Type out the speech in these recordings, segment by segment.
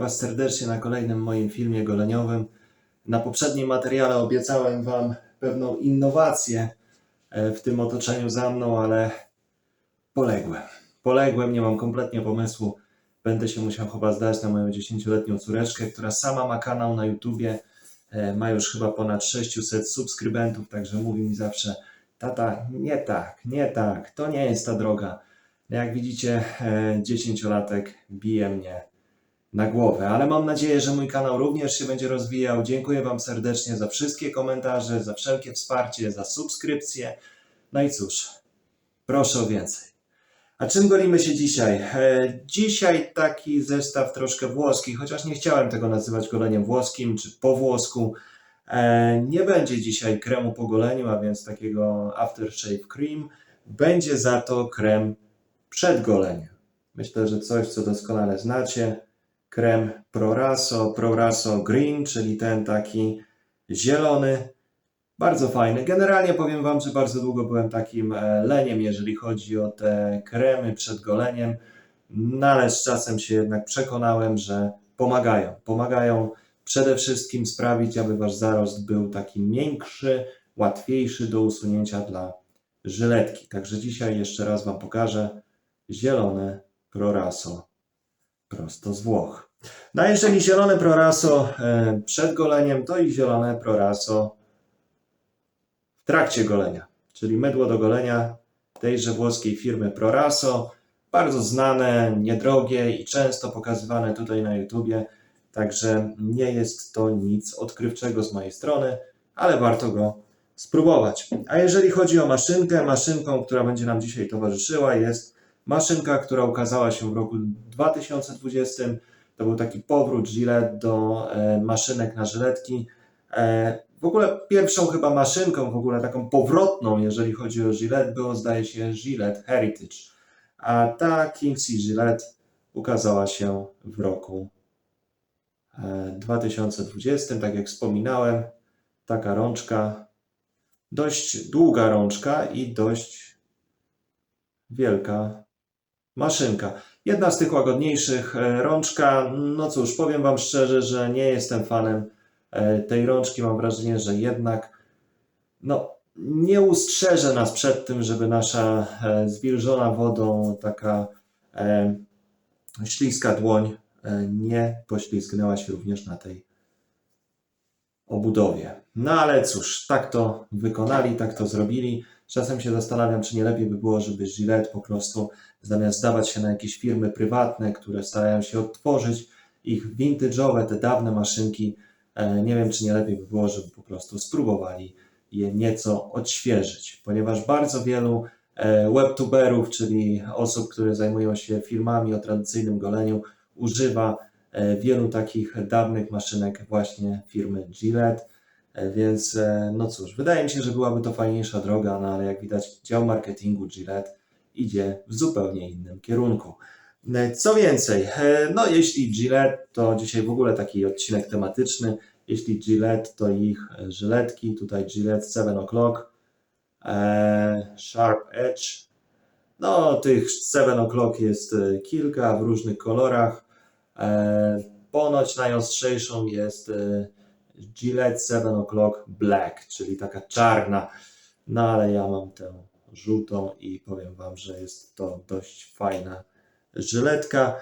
Was serdecznie na kolejnym moim filmie goleniowym. Na poprzednim materiale obiecałem Wam pewną innowację e, w tym otoczeniu za mną, ale poległem. Poległem, nie mam kompletnie pomysłu. Będę się musiał chyba zdać na moją 10-letnią córeczkę, która sama ma kanał na YouTubie. E, Ma już chyba ponad 600 subskrybentów, także mówi mi zawsze: Tata, nie tak, nie tak, to nie jest ta droga. No Jak widzicie, e, 10-latek bije mnie na głowę, ale mam nadzieję, że mój kanał również się będzie rozwijał. Dziękuję Wam serdecznie za wszystkie komentarze, za wszelkie wsparcie, za subskrypcje. No i cóż, proszę o więcej. A czym golimy się dzisiaj? E, dzisiaj taki zestaw troszkę włoski, chociaż nie chciałem tego nazywać goleniem włoskim czy po włosku. E, nie będzie dzisiaj kremu po goleniu, a więc takiego aftershave cream. Będzie za to krem przed goleniem. Myślę, że coś, co doskonale znacie. Krem Proraso, Proraso Green, czyli ten taki zielony. Bardzo fajny. Generalnie powiem Wam, że bardzo długo byłem takim e, leniem, jeżeli chodzi o te kremy przed goleniem. No ale z czasem się jednak przekonałem, że pomagają. Pomagają przede wszystkim sprawić, aby Wasz zarost był taki miększy, łatwiejszy do usunięcia dla żyletki. Także dzisiaj jeszcze raz Wam pokażę zielone Proraso prosto z Włoch. No jeżeli zielone Proraso e, przed goleniem, to i zielone Proraso w trakcie golenia, czyli mydło do golenia tejże włoskiej firmy Proraso, bardzo znane, niedrogie i często pokazywane tutaj na YouTubie, także nie jest to nic odkrywczego z mojej strony, ale warto go spróbować. A jeżeli chodzi o maszynkę, maszynką, która będzie nam dzisiaj towarzyszyła jest maszynka, która ukazała się w roku 2020. To był taki powrót Gillette do e, maszynek na żyletki. E, w ogóle pierwszą chyba maszynką, w ogóle taką powrotną, jeżeli chodzi o Gillette, było zdaje się Gillette Heritage. A ta Kingsley Gillette ukazała się w roku e, 2020, tak jak wspominałem. Taka rączka, dość długa rączka i dość wielka maszynka. Jedna z tych łagodniejszych, e, rączka, no cóż, powiem Wam szczerze, że nie jestem fanem e, tej rączki. Mam wrażenie, że jednak no, nie ustrzeże nas przed tym, żeby nasza e, zwilżona wodą taka e, śliska dłoń nie poślizgnęła się również na tej obudowie. No ale cóż, tak to wykonali, tak to zrobili. Czasem się zastanawiam, czy nie lepiej by było, żeby Gillette po prostu zamiast zdawać się na jakieś firmy prywatne, które starają się odtworzyć ich vintage'owe, te dawne maszynki, e, nie wiem, czy nie lepiej by było, żeby po prostu spróbowali je nieco odświeżyć, ponieważ bardzo wielu e, webtuberów, czyli osób, które zajmują się filmami o tradycyjnym goleniu, używa e, wielu takich dawnych maszynek właśnie firmy Gillette. E, Więc e, no cóż, wydaje mi się, że byłaby to fajniejsza droga, no ale jak widać, dział marketingu Gillette idzie w zupełnie innym kierunku. E, Co więcej, no jeśli Gillette, to dzisiaj w ogóle taki odcinek tematyczny. Jeśli Gillette, to ich żyletki. Tutaj Gillette 7 O'Clock, Sharp Edge. No, tych 7 O'Clock jest kilka w różnych kolorach. Ponoć najostrzejszą jest Gillette 7 O'Clock Black, czyli taka czarna. No ale ja mam tę żółtą i powiem Wam, że jest to dość fajna żyletka.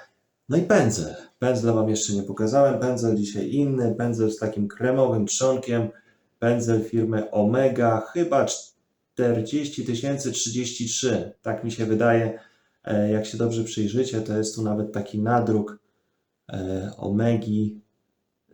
No i pędzel. Pędzla Wam jeszcze nie pokazałem. Pędzel dzisiaj inny. Pędzel z takim kremowym trzonkiem. Pędzel firmy Omega. Chyba 40 033. Tak mi się wydaje. E, Jak się dobrze przyjrzycie, to jest tu nawet taki nadruk e, Omegi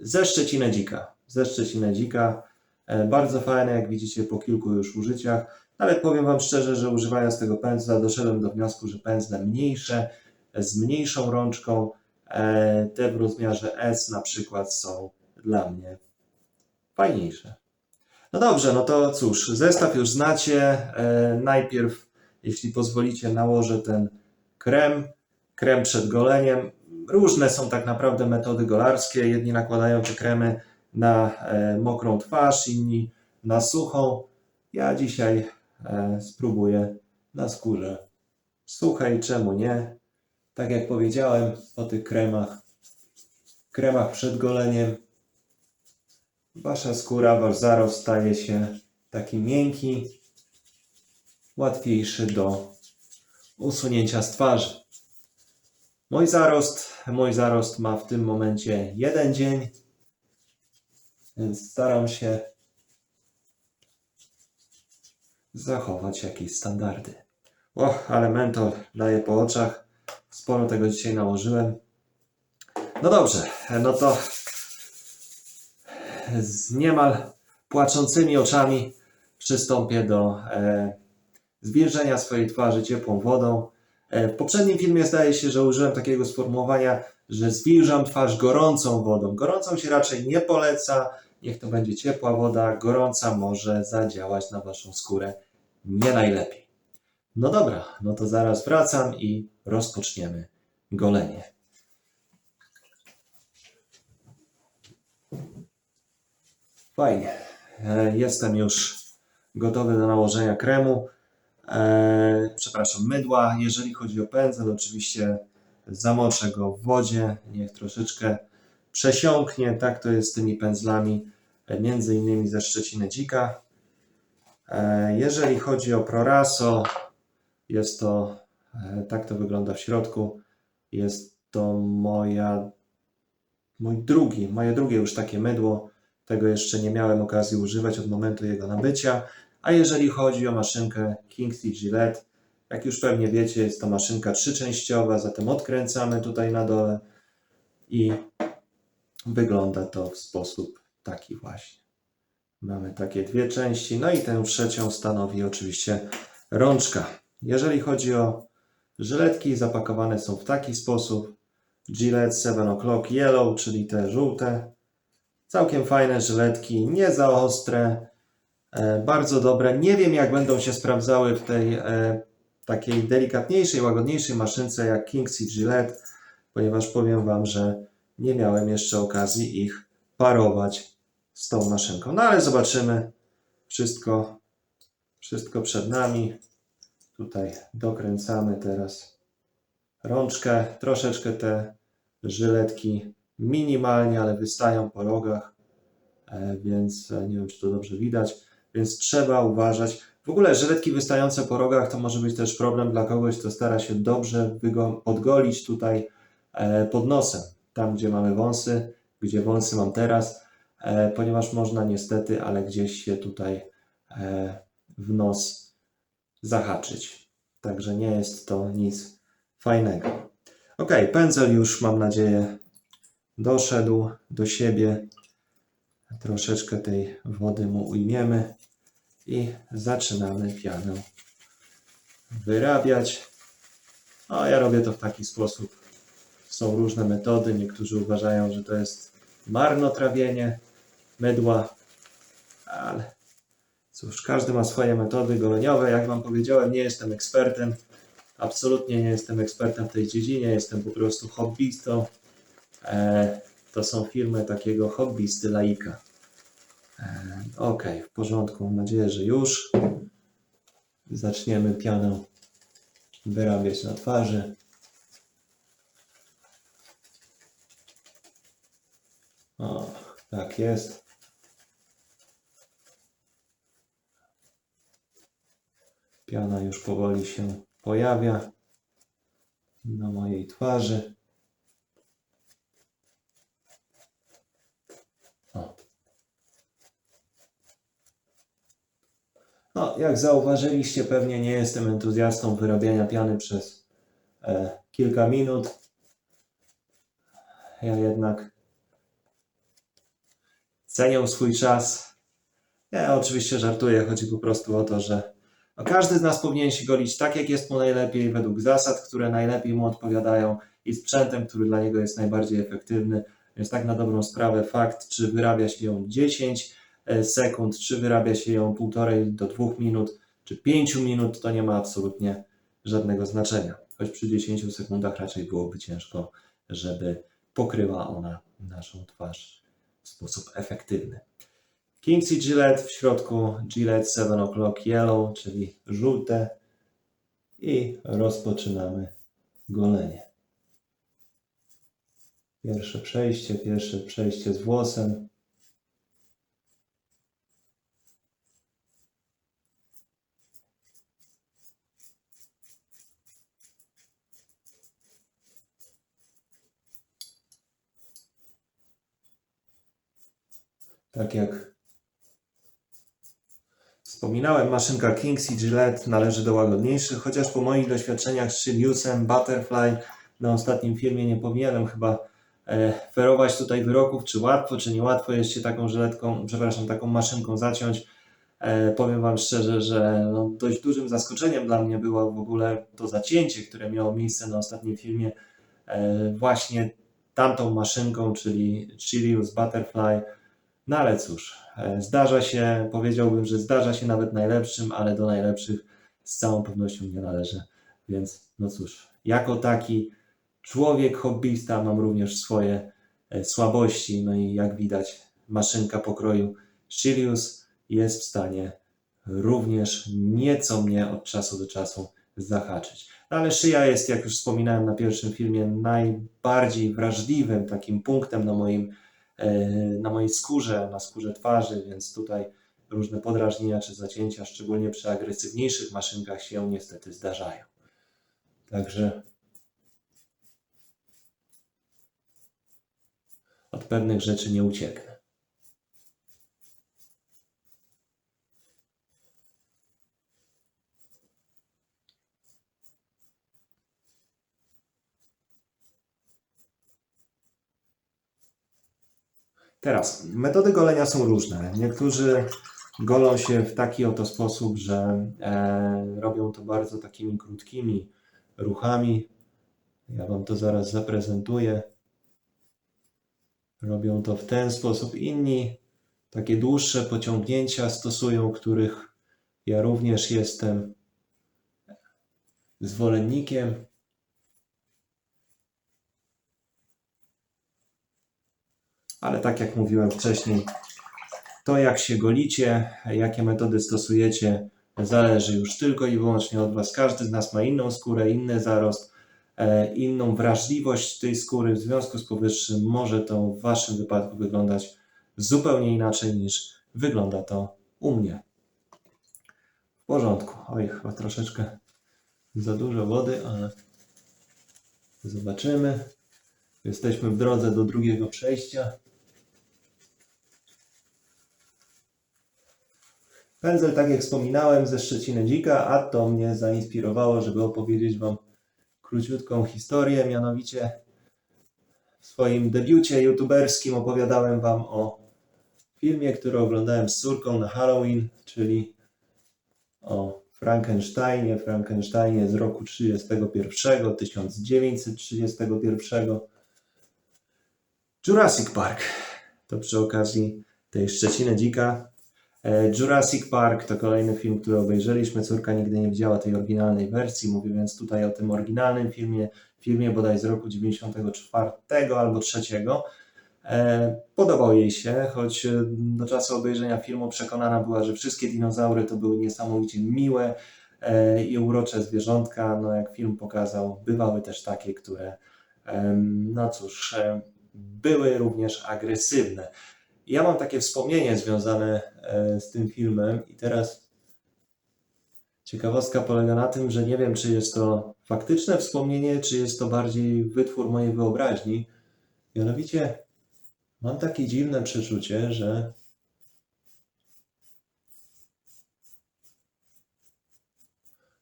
ze Szczecina Dzika. Ze Szczecina Dzika. E, Bardzo fajne, jak widzicie, po kilku już użyciach. Nawet powiem Wam szczerze, że używając tego pędzla doszedłem do wniosku, że pędzle mniejsze, z mniejszą rączką, e, te w rozmiarze S na przykład są dla mnie fajniejsze. No dobrze, no to cóż, zestaw już znacie. E, Najpierw, jeśli pozwolicie, nałożę ten krem, krem przed goleniem. Różne są tak naprawdę metody golarskie. Jedni nakładają te kremy na e, mokrą twarz, inni na suchą. Ja dzisiaj e, spróbuję na skórze suchej, czemu nie? Tak jak powiedziałem o tych kremach, kremach przed goleniem wasza skóra, wasz zarost staje się taki miękki, łatwiejszy do usunięcia z twarzy. Mój zarost, mój zarost ma w tym momencie jeden dzień, więc staram się zachować jakieś standardy. O, ale mentol daje po oczach. Sporo tego dzisiaj nałożyłem. No dobrze, no to z niemal płaczącymi oczami przystąpię do e, swojej twarzy ciepłą wodą. E, w poprzednim filmie zdaje się, że użyłem takiego sformułowania, że zwilżam twarz gorącą wodą. Gorącą się raczej nie poleca, niech to będzie ciepła woda, gorąca może zadziałać na waszą skórę nie najlepiej. No dobra, no to zaraz wracam i rozpoczniemy golenie. Fajnie. E, Jestem już gotowy do nałożenia kremu. E, przepraszam, mydła. Jeżeli chodzi o pędzel, oczywiście zamoczę go w wodzie, niech troszeczkę przesiąknie. Tak to jest z tymi pędzlami, między innymi ze Szczeciny Dzika. E, Jeżeli chodzi o Proraso, jest to, e, tak to wygląda w środku. Jest to moja, mój drugi, moje drugie już takie mydło. Tego jeszcze nie miałem okazji używać od momentu jego nabycia. A jeżeli chodzi o maszynkę Kingsley Gillette, jak już pewnie wiecie, jest to maszynka trzyczęściowa, zatem odkręcamy tutaj na dole i wygląda to w sposób taki właśnie. Mamy takie dwie części, no i tę trzecią stanowi oczywiście rączka. Jeżeli chodzi o żyletki, zapakowane są w taki sposób. Gillette 7 O'Clock Yellow, czyli te żółte. Całkiem fajne żyletki, nie za ostre, e, bardzo dobre. Nie wiem, jak będą się sprawdzały w tej e, takiej delikatniejszej, łagodniejszej maszynce jak Kingsley Gillette, ponieważ powiem Wam, że nie miałem jeszcze okazji ich parować z tą maszynką. No ale zobaczymy. Wszystko, wszystko przed nami. Tutaj dokręcamy teraz rączkę. Troszeczkę te żyletki minimalnie, ale wystają po rogach, e, więc e, nie wiem, czy to dobrze widać. Więc trzeba uważać. W ogóle żyletki wystające po rogach to może być też problem dla kogoś, kto stara się dobrze podgolić tutaj e, pod nosem, tam gdzie mamy wąsy, gdzie wąsy mam teraz, ponieważ można niestety, ale gdzieś się tutaj e, w nos zahaczyć. Także nie jest to nic fajnego. Ok, pędzel już mam nadzieję doszedł do siebie. Troszeczkę tej wody mu ujmiemy i zaczynamy pianę wyrabiać. A ja robię to w taki sposób. Są różne metody. Niektórzy uważają, że to jest marnotrawienie mydła, ale cóż, każdy ma swoje metody goleniowe. Jak Wam powiedziałem, nie jestem ekspertem. Absolutnie nie jestem ekspertem w tej dziedzinie. Jestem po prostu hobbystą. E, to są filmy takiego hobbysty laika. E, ok, w porządku. Mam nadzieję, że już zaczniemy pianę wyrabiać na twarzy. O, tak jest. Piana już powoli się pojawia na mojej twarzy. O. No, jak zauważyliście, pewnie nie jestem entuzjastą wyrabiania piany przez e, kilka minut. Ja jednak cenię swój czas. Ja oczywiście żartuję, chodzi po prostu o to, że każdy z nas powinien się golić tak, jak jest mu najlepiej, według zasad, które najlepiej mu odpowiadają i sprzętem, który dla niego jest najbardziej efektywny. Więc tak na dobrą sprawę fakt, czy wyrabia się ją 10 e, sekund, czy wyrabia się ją półtorej do dwóch minut, czy 5 minut, to nie ma absolutnie żadnego znaczenia. Choć przy 10 sekundach raczej byłoby ciężko, żeby pokryła ona naszą twarz w sposób efektywny. Kingsley Gillette w środku Gillette 7 O'Clock Yellow, czyli żółte i rozpoczynamy golenie. Pierwsze przejście, pierwsze przejście z włosem. Tak jak wspominałem, maszynka Kings i Gillette należy do łagodniejszych, chociaż po moich doświadczeniach z Chiliusem, Butterfly na ostatnim filmie nie powinienem chyba e, ferować tutaj wyroków, czy łatwo, czy niełatwo jest się taką żyletką, przepraszam, taką maszynką zaciąć. E, powiem Wam szczerze, że no, dość dużym zaskoczeniem dla mnie było w ogóle to zacięcie, które miało miejsce na ostatnim filmie e, właśnie tamtą maszynką, czyli Chilius Butterfly. No ale cóż, e, zdarza się, powiedziałbym, że zdarza się nawet najlepszym, ale do najlepszych z całą pewnością nie należy. Więc no cóż, jako taki człowiek hobbysta mam również swoje e, słabości. No i jak widać, maszynka pokroju Sirius jest w stanie również nieco mnie od czasu do czasu zahaczyć. No ale szyja jest, jak już wspominałem na pierwszym filmie, najbardziej wrażliwym takim punktem na moim na mojej skórze, na skórze twarzy, więc tutaj różne podrażnienia czy zacięcia, szczególnie przy agresywniejszych maszynkach się niestety zdarzają. Także od pewnych rzeczy nie ucieknę. Teraz, metody golenia są różne. Niektórzy golą się w taki oto sposób, że e, robią to bardzo takimi krótkimi ruchami. Ja Wam to zaraz zaprezentuję. Robią to w ten sposób. Inni takie dłuższe pociągnięcia stosują, których ja również jestem zwolennikiem. Ale tak jak mówiłem wcześniej, to jak się golicie, jakie metody stosujecie, zależy już tylko i wyłącznie od Was. Każdy z nas ma inną skórę, inny zarost, e, inną wrażliwość tej skóry. W związku z powyższym może to w Waszym wypadku wyglądać zupełnie inaczej niż wygląda to u mnie. W porządku. Oj, chyba troszeczkę za dużo wody, ale zobaczymy. Jesteśmy w drodze do drugiego przejścia. Pędzel, tak jak wspominałem, ze Szczeciny Dzika, a to mnie zainspirowało, żeby opowiedzieć Wam króciutką historię. Mianowicie w swoim debiucie youtuberskim opowiadałem Wam o filmie, który oglądałem z córką na Halloween, czyli o Frankensteinie. Frankensteinie z roku 31, 1931. Jurassic Park. To przy okazji tej Szczeciny Dzika Jurassic Park to kolejny film, który obejrzeliśmy. Córka nigdy nie widziała tej oryginalnej wersji, mówię więc tutaj o tym oryginalnym filmie, filmie bodaj z roku 94 albo 3. E, podobał jej się, choć e, do czasu obejrzenia filmu przekonana była, że wszystkie dinozaury to były niesamowicie miłe i urocze zwierzątka. No jak film pokazał, bywały też takie, które no cóż, były również agresywne. Ja mam takie wspomnienie związane e, z tym filmem i teraz ciekawostka polega na tym, że nie wiem, czy jest to faktyczne wspomnienie, czy jest to bardziej wytwór mojej wyobraźni. Mianowicie mam takie dziwne przeczucie, że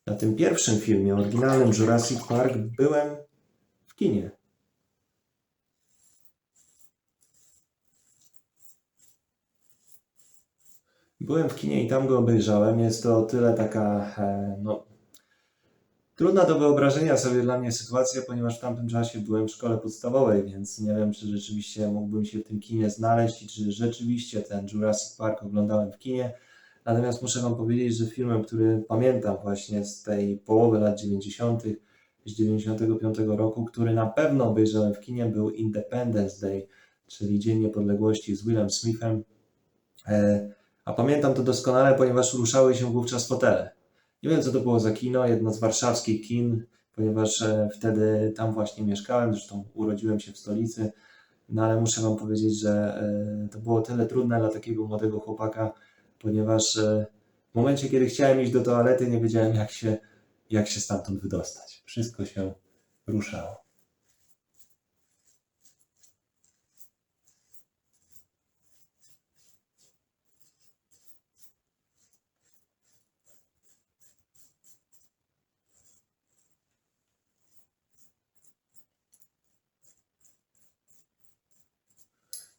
na tym pierwszym filmie, oryginalnym Jurassic Park, byłem w kinie. Byłem w kinie i tam go obejrzałem. Jest to o tyle taka, e, no, trudna do wyobrażenia sobie dla mnie sytuacja, ponieważ w tamtym czasie byłem w szkole podstawowej, więc nie wiem, czy rzeczywiście mógłbym się w tym kinie znaleźć i czy rzeczywiście ten Jurassic Park oglądałem w kinie. Natomiast muszę Wam powiedzieć, że filmem, który pamiętam właśnie z tej połowy lat 90., z 95 roku, który na pewno obejrzałem w kinie, był Independence Day, czyli Dzień Niepodległości z Willem Smithem. E, a pamiętam to doskonale, ponieważ ruszały się wówczas fotele. Nie wiem, co to było za kino, jedno z warszawskich kin, ponieważ e, wtedy tam właśnie mieszkałem, zresztą urodziłem się w stolicy, No ale muszę Wam powiedzieć, że e, to było tyle trudne dla takiego młodego chłopaka, ponieważ e, w momencie, kiedy chciałem iść do toalety, nie wiedziałem, jak się, jak się stamtąd wydostać. Wszystko się ruszało.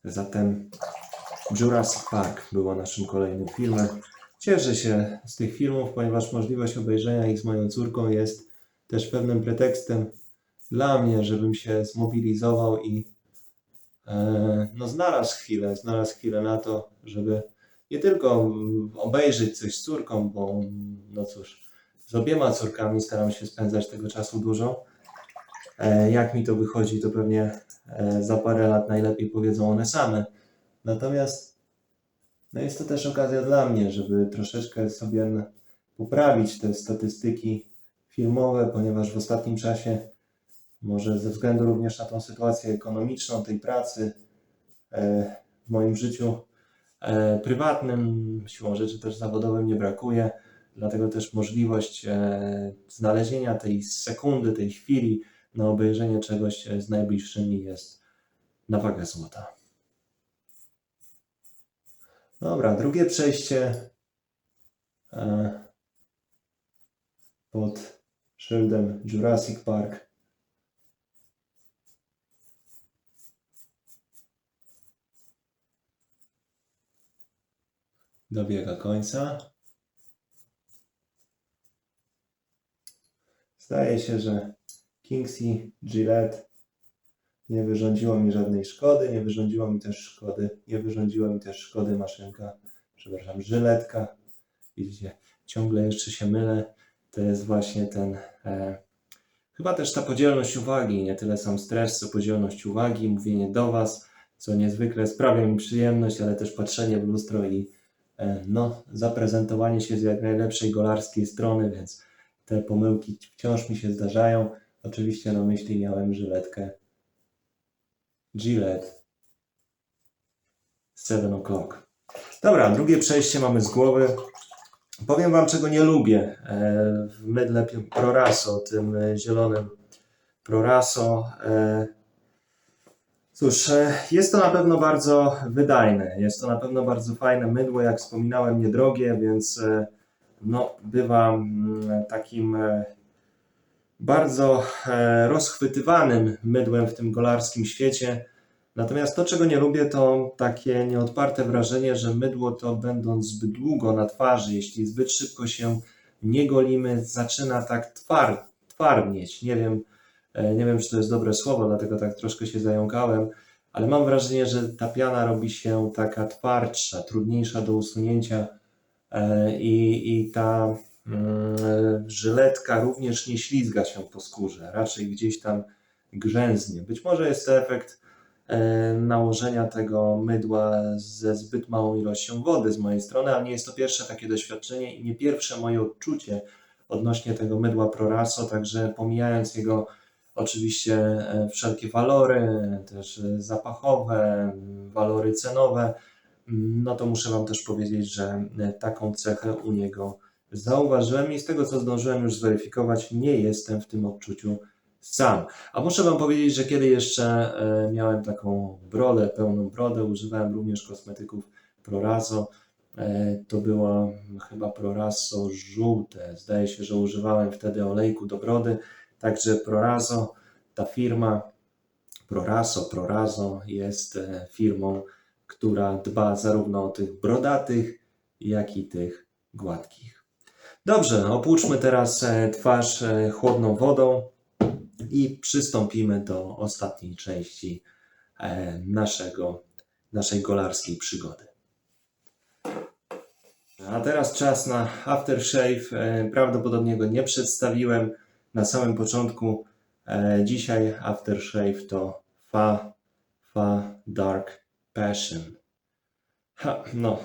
Zatem Jurassic Park było naszym kolejnym filmem. Cieszę się z tych filmów, ponieważ możliwość obejrzenia ich z moją córką jest też pewnym pretekstem dla mnie, żebym się zmobilizował i e, no, znalazł chwilę, znalazł chwilę na to, żeby nie tylko obejrzeć coś z córką, bo no cóż, z obiema córkami staram się spędzać tego czasu dużo. E, jak mi to wychodzi, to pewnie za parę lat najlepiej powiedzą one same. Natomiast no jest to też okazja dla mnie, żeby troszeczkę sobie poprawić te statystyki filmowe, ponieważ w ostatnim czasie, może ze względu również na tą sytuację ekonomiczną, tej pracy e, w moim życiu e, prywatnym, siłą rzeczy też zawodowym nie brakuje. Dlatego też możliwość e, znalezienia tej sekundy, tej chwili na obejrzenie czegoś e, z najbliższymi jest na wagę złota. Dobra, drugie przejście e, pod szyldem Jurassic Park. Dobiega końca. Zdaje się, że Kingsley Gillette nie wyrządziło mi żadnej szkody, nie wyrządziło mi też szkody, nie wyrządziła mi też szkody maszynka, przepraszam, żyletka. Widzicie, ciągle jeszcze się mylę. To jest właśnie ten, e, chyba też ta podzielność uwagi, nie tyle sam stres, co podzielność uwagi, mówienie do Was, co niezwykle sprawia mi przyjemność, ale też patrzenie w lustro i e, no, zaprezentowanie się z jak najlepszej golarskiej strony, więc te pomyłki wciąż mi się zdarzają. Oczywiście na myśli miałem żyletkę Gillette 7 o'clock. Dobra, drugie przejście mamy z głowy. Powiem Wam, czego nie lubię e, w mydle Proraso, tym e, zielonym Proraso. E, Cóż, jest to na pewno bardzo wydajne, jest to na pewno bardzo fajne mydło, jak wspominałem, niedrogie, więc no, bywa mm, takim bardzo e, rozchwytywanym mydłem w tym golarskim świecie. Natomiast to, czego nie lubię, to takie nieodparte wrażenie, że mydło to będąc zbyt długo na twarzy, jeśli zbyt szybko się nie golimy, zaczyna tak twar, twardnieć. Nie wiem, e, nie wiem, czy to jest dobre słowo, dlatego tak troszkę się zająkałem, ale mam wrażenie, że ta piana robi się taka twardsza, trudniejsza do usunięcia e, i, i ta żyletka również nie ślizga się po skórze, raczej gdzieś tam grzęznie. Być może jest to efekt e, nałożenia tego mydła ze zbyt małą ilością wody z mojej strony, ale nie jest to pierwsze takie doświadczenie i nie pierwsze moje odczucie odnośnie tego mydła Proraso, także pomijając jego oczywiście e, wszelkie walory, też e, zapachowe, walory cenowe, no to muszę Wam też powiedzieć, że e, taką cechę u niego zauważyłem i z tego co zdążyłem już zweryfikować, nie jestem w tym odczuciu sam. A muszę Wam powiedzieć, że kiedy jeszcze e, miałem taką brodę, pełną brodę, używałem również kosmetyków Proraso. E, To było chyba Proraso żółte. Zdaje się, że używałem wtedy olejku do brody. Także Proraso, ta firma Proraso, Proraso jest e, firmą, która dba zarówno o tych brodatych, jak i tych gładkich. Dobrze, opłuczmy teraz e, twarz e, chłodną wodą i przystąpimy do ostatniej części e, naszego, naszej golarskiej przygody. A teraz czas na aftershave. Prawdopodobnie go nie przedstawiłem na samym początku. Dzisiaj aftershave to Fa, Fa Dark Passion. Ha, no,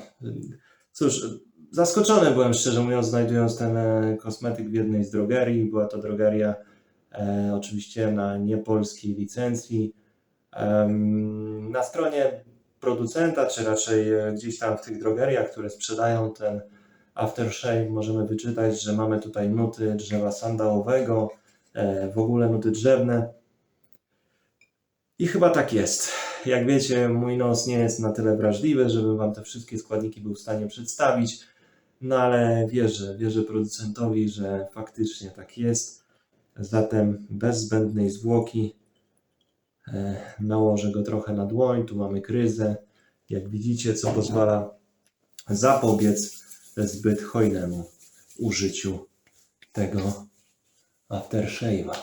cóż, zaskoczony byłem szczerze mówiąc, znajdując ten e, kosmetyk w jednej z drogerii. Była to drogeria e, oczywiście na niepolskiej licencji. Em, Na stronie producenta, czy raczej e, gdzieś tam w tych drogeriach, które sprzedają ten aftershave, możemy wyczytać, że mamy tutaj nuty drzewa sandałowego, e, w ogóle nuty drzewne. I chyba tak jest. Jak wiecie, mój nos nie jest na tyle wrażliwy, żebym Wam te wszystkie składniki był w stanie przedstawić, no ale wierzę, wierzę producentowi, że faktycznie tak jest. Zatem bez zbędnej zwłoki e, nałożę go trochę na dłoń. Tu mamy kryzę, jak widzicie, co pozwala zapobiec zbyt hojnemu użyciu tego aftershave'a.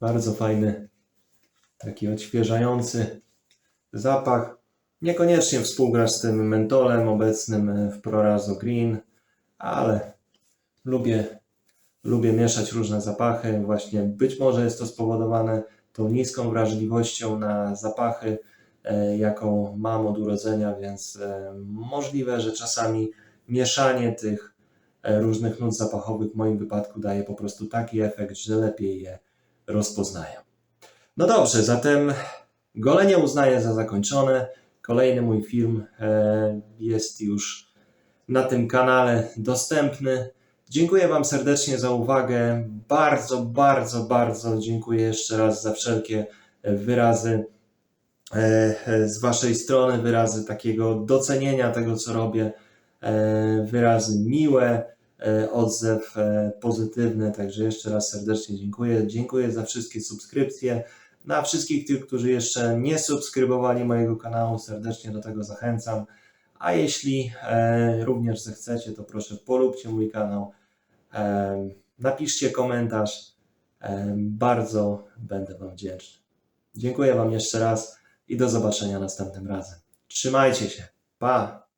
Bardzo fajny, taki odświeżający zapach. Niekoniecznie współgra z tym mentolem obecnym w Prorazo Green, ale lubię, lubię mieszać różne zapachy. Właśnie być może jest to spowodowane tą niską wrażliwością na zapachy, e, jaką mam od urodzenia, więc e, możliwe, że czasami mieszanie tych e, różnych nut zapachowych w moim wypadku daje po prostu taki efekt, że lepiej je rozpoznaję. No dobrze, zatem golenie uznaję za zakończone. Kolejny mój film e, jest już na tym kanale dostępny. Dziękuję Wam serdecznie za uwagę. Bardzo, bardzo, bardzo dziękuję jeszcze raz za wszelkie wyrazy e, z Waszej strony, wyrazy takiego docenienia tego, co robię, e, wyrazy miłe, odzew pozytywny. Także jeszcze raz serdecznie dziękuję. Dziękuję za wszystkie subskrypcje. Na wszystkich tych, którzy jeszcze nie subskrybowali mojego kanału, serdecznie do tego zachęcam. A jeśli e, również zechcecie, to proszę polubcie mój kanał, e, napiszcie komentarz. E, bardzo będę Wam wdzięczny. Dziękuję Wam jeszcze raz i do zobaczenia następnym razem. Trzymajcie się. Pa!